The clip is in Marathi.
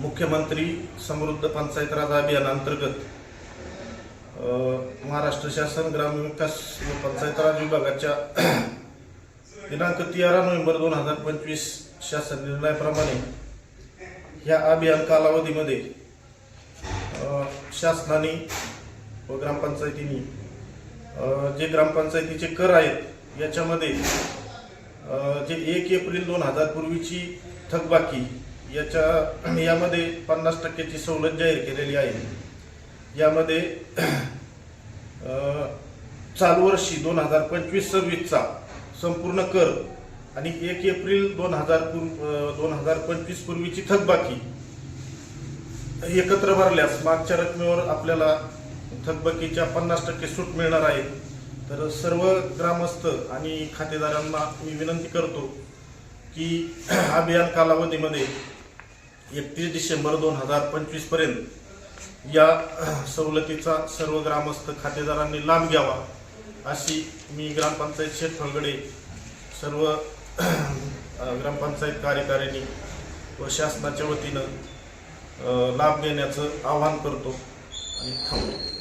मुख्यमंत्री समृद्ध पंचायत राज अभियानांतर्गत अंतर्गत महाराष्ट्र शासन ग्रामविकास व पंचायत राज विभागाच्या दिनांक तेरा नोव्हेंबर दोन हजार पंचवीस शासन निर्णयाप्रमाणे ह्या अभियान कालावधीमध्ये शासनाने व ग्रामपंचायतींनी जे ग्रामपंचायतीचे कर आहेत याच्यामध्ये जे एक एप्रिल दोन हजार पूर्वीची थकबाकी याच्या यामध्ये पन्नास टक्क्याची सवलत जाहीर केलेली आहे. यामध्ये चालू वर्षी दोन हजार पंचवीस सव्वीसचा संपूर्ण कर आणि एक एप्रिल दोन हजार दोन हजार पंचवीस पूर्वीची थकबाकी एकत्र भरल्यास मागच्या रकमेवर आपल्याला थकबाकीच्या पन्नास टक्के सूट मिळणार आहे. तर सर्व ग्रामस्थ आणि खातेदारांना मी विनंती करतो की अभियान कालावधीमध्ये एकतीस डिसेंबर दोन हजार पंचवीसपर्यंत या सवलतीचा सर्व ग्रामस्थ खातेदारांनी लाभ घ्यावा अशी मी ग्रामपंचायत शेतफळगडे सर्व ग्रामपंचायत कार्यकारिणी व शासनाच्या वतीनं लाभ देण्याचं आवाहन करतो आणि थांबतो.